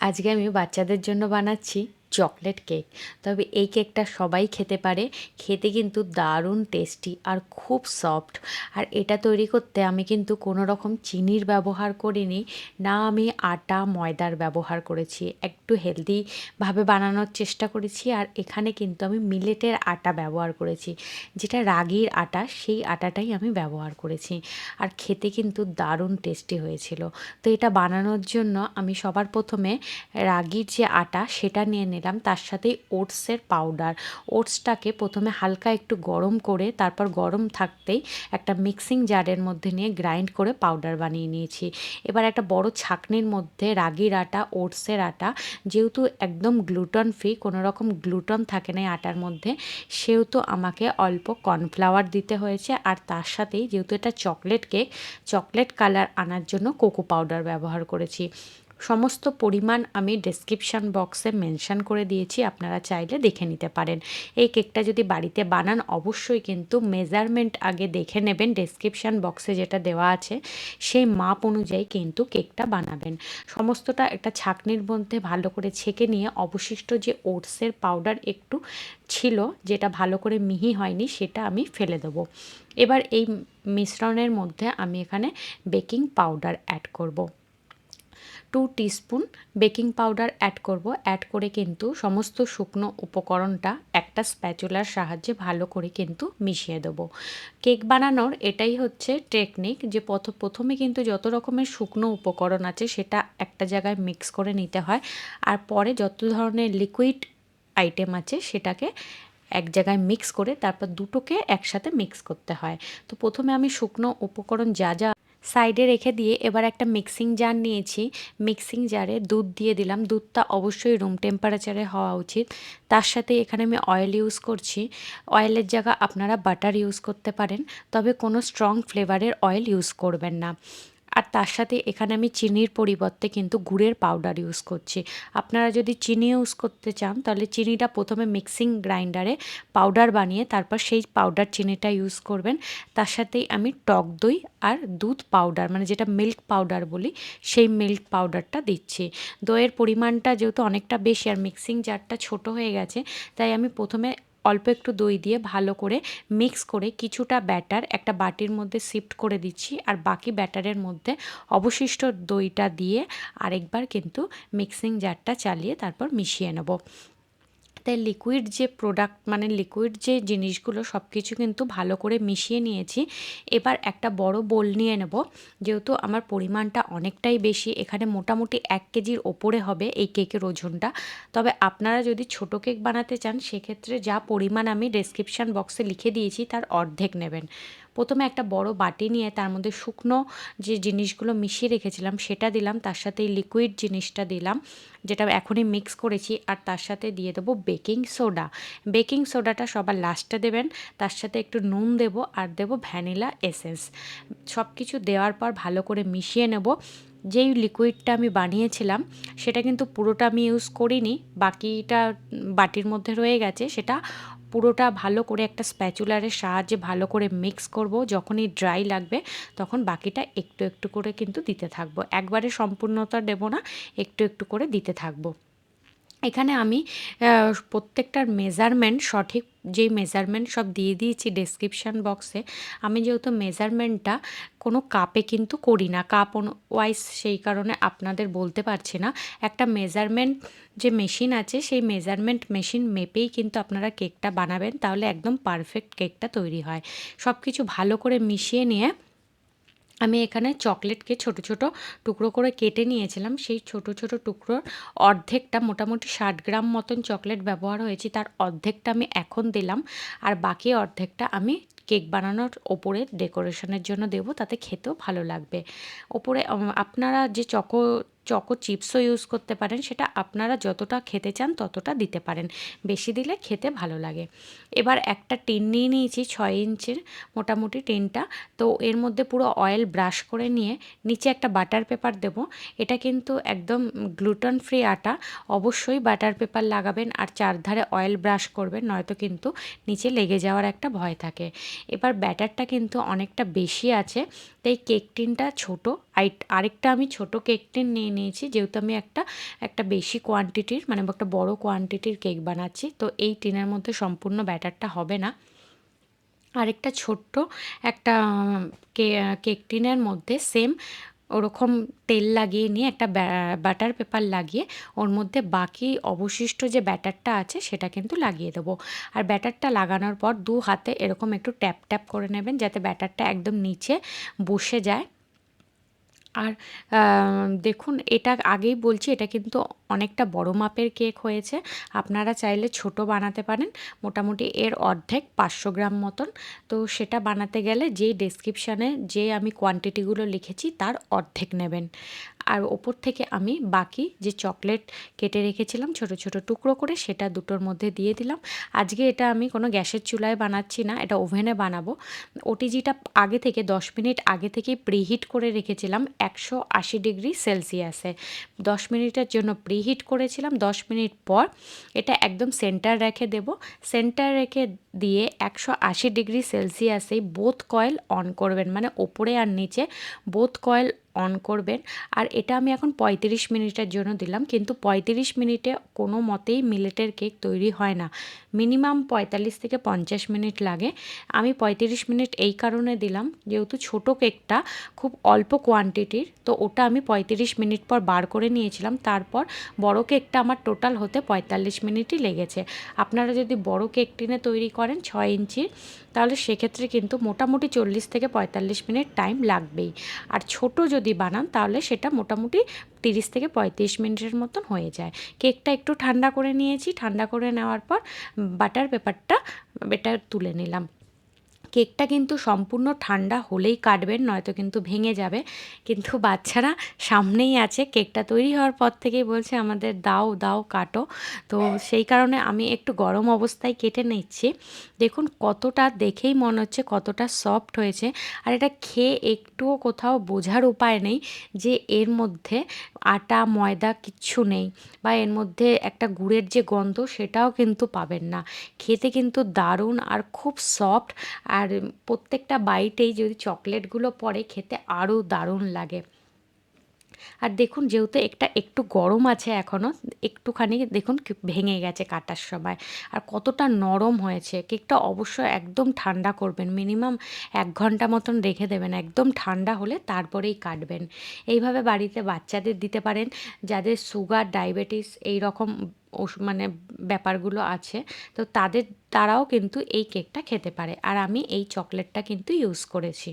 আজকে আমি বাচ্চাদের জন্য বানাচ্ছি। Chocolate cake. তবে এই কেকটা সবাই খেতে পারে। খেতে কিন্তু দারুণ টেস্টি আর খুব সফট আর এটা তৈরি করতে আমি কিন্তু কোনো রকম চিনির ব্যবহার করিনি। না আমি আটা, ময়দার ব্যবহার করেছি। একটু হেলদিভাবে বানানোর চেষ্টা করেছি আর এখানে কিন্তু আমি মিলেটের আটা ব্যবহার করেছি। যেটা রাগির আটা, সেই আটাটাই আমি ব্যবহার করেছি। আর খেতে কিন্তু দারুণ টেস্টি হয়েছিল। তো এটা বানানোর জন্য আমি সবার প্রথমে রাগির যে আটা, সেটা নিয়ে নিলাম। তার সাথেই ওটসের পাউডার ওটসটাকে প্রথমে হালকা একটু গরম করে, তারপর গরম থাকতেই একটা মিক্সিং জারের মধ্যে নিয়ে গ্রাইন্ড করে পাউডার বানিয়ে নিয়েছি। এবার একটা বড় ছাকনির মধ্যে রাগির আটা, ওটসের আটা, যেহেতু একদম গ্লুটন ফ্রি কোনো রকম গ্লুটন থাকে না আটার মধ্যে, সেহেতু আমাকে অল্প কর্নফ্লাওয়ার দিতে হয়েছে। আর তার সাথেই যেহেতু এটা চকলেট কেক চকলেট কালার আনার জন্য কোকো পাউডার ব্যবহার করেছি। সমস্ত পরিমাণ আমি ডেসক্রিপশান বক্সে মেনশান করে দিয়েছি, আপনারা চাইলে দেখে নিতে পারেন। এই কেকটা যদি বাড়িতে বানান, অবশ্যই কিন্তু মেজারমেন্ট আগে দেখে নেবেন ডেসক্রিপশান বক্সে যেটা দেওয়া আছে, সেই মাপ অনুযায়ী কিন্তু কেকটা বানাবেন। সমস্তটা একটা ছাকনির মধ্যে ভালো করে ছেঁকে নিয়ে, অবশিষ্ট যে ওটসের পাউডার একটু ছিল, যেটা ভালো করে মিহি হয়নি, সেটা আমি ফেলে দেবো। এবার এই মিশ্রণের মধ্যে আমি এখানে বেকিং পাউডার অ্যাড করব। Two teaspoon baking powder add করব। অ্যাড করে কিন্তু সমস্ত শুকনো উপকরণটা একটা স্প্যাচুলার সাহায্যে ভালো করে কিন্তু মিশিয়ে দেবো। কেক বানানোর এটাই হচ্ছে টেকনিক যে পথ, প্রথমে কিন্তু যত রকমের শুকনো উপকরণ আছে সেটা একটা জায়গায় মিক্স করে নিতে হয়। আর পরে যত ধরনের লিকুইড আইটেম আছে সেটাকে এক জায়গায় মিক্স করে তারপর দুটোকে একসাথে মিক্স করতে হয়। তো প্রথমে আমি শুকনো উপকরণ যা যা সাইডে রেখে দিয়ে এবার একটা মিক্সিং জার নিয়েছি। মিক্সিং জারে দুধ দিয়ে দিলাম। দুধটা অবশ্যই রুম টেম্পারেচারে হওয়া উচিত। তার সাথে এখানে আমি অয়েল ইউজ করছি। অয়েলের জায়গা আপনারা বাটার ইউজ করতে পারেন। তবে কোনো স্ট্রং ফ্লেভারের অয়েল ইউজ করবেন না। আর তার সাথে এখানে আমি চিনির পরিবর্তে কিন্তু গুড়ের পাউডার ইউজ করছি। আপনারা যদি চিনি ইউজ করতে চান, তাহলে চিনিটা প্রথমে মিক্সিং গ্রাইন্ডারে পাউডার বানিয়ে তারপর সেই পাউডার চিনিটা ইউজ করবেন। তার সাথেই আমি টক দই আর দুধ পাউডার মানে যেটা মিল্ক পাউডার বলি, সেই মিল্ক পাউডারটা দিচ্ছি। দইয়ের পরিমাণটা যেহেতু অনেকটা বেশি আর মিক্সিং জারটা ছোট হয়ে গেছে, তাই আমি প্রথমে অল্প একটু দই দিয়ে ভালো করে মিক্স করে কিছুটা ব্যাটার একটা বাটির মধ্যে শিফট করে দিচ্ছি। আর বাকি ব্যাটারের মধ্যে অবশিষ্ট দইটা দিয়ে আরেকবার কিন্তু মিক্সিং জারটা চালিয়ে তারপর মিশিয়ে নেব। তাই লিকুইড যে প্রোডাক্ট মানে লিকুইড যে জিনিসগুলো সব কিছু কিন্তু ভালো করে মিশিয়ে নিয়েছি। এবার একটা বড় বোল নিয়ে নেব। যেহেতু আমার পরিমাণটা অনেকটাই বেশি, এখানে মোটামুটি এক কেজির ওপরে হবে এই কেকের ওজনটা। তবে আপনারা যদি ছোট কেক বানাতে চান, সেক্ষেত্রে যা পরিমাণ আমি ডেসক্রিপশান বক্সে লিখে দিয়েছি, তার অর্ধেক নেবেন। প্রথমে একটা বড় বাটি নিয়ে তার মধ্যে শুকনো যে জিনিসগুলো মিশিয়ে রেখেছিলাম সেটা দিলাম, তার সাথে এই লিকুইড জিনিসটা দিলাম, যেটা এখনই মিক্স করেছি, আর তার সাথে দিয়ে দেবো বেকিং সোডা বেকিং সোডাটা সবার লাস্টে দেবেন, তার সাথে একটু নুন দেবো, আর দেবো ভ্যানিলা এসেন্স সব কিছু দেওয়ার পর ভালো করে মিশিয়ে নেব। যেই লিকুইডটা আমি বানিয়েছিলাম, সেটা কিন্তু পুরোটা আমি ইউজ করিনি, বাকিটা বাটির মধ্যে রয়ে গেছে, সেটা পুরোটা ভালো করে একটা স্প্যাচুলারের সাহায্যে ভালো করে মিক্স করব। যখনই ড্রাই লাগবে, তখন বাকিটা একটু একটু করে কিন্তু দিতে থাকব। একবারে সম্পূর্ণতা দেবো না, একটু একটু করে দিতে থাকব। এখানে আমি প্রত্যেকটার মেজারমেন্ট সঠিক যেই মেজারমেন্ট সব দিয়ে দিয়েছি ডেসক্রিপশান বক্সে আমি যেহেতু মেজারমেন্টটা কোনো কাপে কিন্তু করি না। কাপ ওয়াইজ সেই কারণে আপনাদের বলতে পারছি না। একটা মেজারমেন্ট যে মেশিন আছে, সেই মেজারমেন্ট মেশিন মেপেই কিন্তু আপনারা কেকটা বানাবেন, তাহলে একদম পারফেক্ট কেকটা তৈরি হয়। সব কিছু ভালো করে মিশিয়ে নিয়ে আমি এখানে চকলেটকে ছোট ছোট টুকরো করে কেটে নিয়েছিলাম। সেই ছোট ছোট টুকরোর অর্ধেকটা মোটামুটি ষাট গ্রাম মতন চকলেট ব্যবহার হয়েছে। তার অর্ধেকটা আমি এখন দিলাম আর বাকি অর্ধেকটা আমি কেক বানানোর ওপরে ডেকোরেশনের জন্য দেবো। তাতে খেতেও ভালো লাগবে। ওপরে আপনারা যে চকো চকো চিপসও ইউজ করতে পারেন। সেটা আপনারা যতটা খেতে চান ততটা দিতে পারেন। বেশি দিলে খেতে ভালো লাগে। এবার একটা টিন নিয়ে নিয়েছি ছয় ইঞ্চের মোটামুটি টিনটা তো এর মধ্যে পুরো অয়েল ব্রাশ করে নিয়ে নিচে একটা বাটার পেপার দেব। এটা কিন্তু একদম গ্লুটন ফ্রি আটা। অবশ্যই বাটার পেপার লাগাবেন আর চারধারে অয়েল ব্রাশ করবেন, নয়তো কিন্তু নিচে লেগে যাওয়ার একটা ভয় থাকে। এবার ব্যাটারটা কিন্তু অনেকটা বেশি আছে। তো এই কেক টিনটা ছোটো। আরেকটা আমি ছোট কেক টিন নিয়ে নিয়েছি, যেহেতু আমি একটা একটা বেশি কোয়ান্টিটির মানে একটা বড় কোয়ান্টিটির কেক বানাচ্ছি। তো এই টিনের মধ্যে সম্পূর্ণ ব্যাটারটা হবে না। আরেকটা ছোট্ট একটা কেক টিনের মধ্যে সেম ওরকম তেল লাগিয়ে নিয়ে একটা বাটার পেপার লাগিয়ে ওর মধ্যে বাকি অবশিষ্ট যে ব্যাটারটা আছে সেটা কিন্তু লাগিয়ে দেবো। আর ব্যাটারটা লাগানোর পর দু হাতে এরকম একটু ট্যাপ ট্যাপ করে নেবেন যাতে ব্যাটারটা একদম নিচে বসে যায়। আর দেখুন, এটা আগেই বলছি, এটা কিন্তু অনেকটা বড় মাপের কেক হয়েছে। আপনারা চাইলে ছোট বানাতে পারেন, মোটামুটি এর অর্ধেক পাঁচশো গ্রাম মতন। তো সেটা বানাতে গেলে যেই ডেসক্রিপশানে যে আমি কোয়ান্টিটিগুলো লিখেছি, তার অর্ধেক নেবেন। আর ওপর থেকে আমি বাকি যে চকলেট কেটে রেখেছিলাম, ছোট ছোট টুকরো করে সেটা দুটোর মধ্যে দিয়ে দিলাম। আজকে এটা আমি কোনো গ্যাসের চুলায় বানাচ্ছি না, এটা ওভেনে বানাবো। ওটিজিটা আগে থেকে, দশ মিনিট আগে থেকে প্রিহিট করে রেখেছিলাম, একশো আশি ডিগ্রি সেলসিয়াসে। দশ মিনিটের জন্য প্রিহিট করেছিলাম, দশ মিনিট পর এটা একদম সেন্টার রেখে দেব। সেন্টার রেখে দিয়ে একশো আশি ডিগ্রি সেলসিয়াসে বোথ কয়েল অন করবেন মানে ওপরে আর নিচে বোথ কয়েল অন করবেন। আর এটা আমি এখন পঁয়ত্রিশ মিনিটের জন্য দিলাম, কিন্তু পঁয়ত্রিশ মিনিটে কোনো মতেই মিলেটের কেক তৈরি হয় না। মিনিমাম পঁয়তাল্লিশ থেকে পঞ্চাশ মিনিট লাগে। আমি পঁয়ত্রিশ মিনিট এই কারণে দিলাম, যেহেতু ছোট কেকটা খুব অল্প কোয়ান্টিটির তো ওটা আমি পঁয়ত্রিশ মিনিট পর বার করে নিয়েছিলাম। তারপর বড় কেকটা আমার টোটাল হতে পঁয়তাল্লিশ মিনিটই লেগেছে। আপনারা যদি বড় কেক টিনে তৈরি করেন ছয় ইঞ্চির তাহলে সেক্ষেত্রে কিন্তু মোটামুটি চল্লিশ থেকে পঁয়তাল্লিশ মিনিট টাইম লাগবেই। আর ছোট যদি বানান, তাহলে সেটা মোটামুটি তিরিশ থেকে পঁয়ত্রিশ মিনিটের মতন হয়ে যায়। কেকটা একটু ঠান্ডা করে নিয়েছি। ঠান্ডা করে নেওয়ার পর বাটার পেপারটা এটা তুলে নিলাম। কেকটা কিন্তু সম্পূর্ণ ঠান্ডা হলেই কাটবেন, নয়তো কিন্তু ভেঙে যাবে। কিন্তু বাচ্চারা সামনেই আছে, কেকটা তৈরি হওয়ার পর থেকেই বলছে, আমাদের দাও দাও, কাটো। তো সেই কারণে আমি একটু গরম অবস্থায় কেটে নিচ্ছি। দেখুন কতটা দেখেই মনে হচ্ছে, কতটা সফট হয়েছে। আর এটা খেয়ে একটুও কোথাও বোঝার উপায় নেই যে এর মধ্যে আটা, ময়দা কিচ্ছু নেই বা এর মধ্যে একটা গুড়ের যে গন্ধ সেটাও কিন্তু পাবেন না। খেতে কিন্তু দারুণ আর খুব সফট। আর প্রত্যেকটা বাইটেই যদি চকলেটগুলো পরে খেতে আরও দারুণ লাগে। আর দেখুন, যেহেতু একটা একটু গরম আছে এখনও একটুখানি দেখুন ভেঙে গেছে কাটার সময়। আর কতটা নরম হয়েছে, কেকটা অবশ্যই একদম ঠান্ডা করবেন, মিনিমাম এক ঘণ্টা মতন রেখে দেবেন, একদম ঠান্ডা হলে তারপরেই কাটবেন। এইভাবে বাড়িতে বাচ্চাদের দিতে পারেন, যাদের সুগার, ডায়াবেটিস এই রকম মানে ব্যাপারগুলো আছে, তো তাদের, তারাও কিন্তু এই কেকটা খেতে পারে। আর আমি এই চকলেটটা কিন্তু ইউজ করেছি।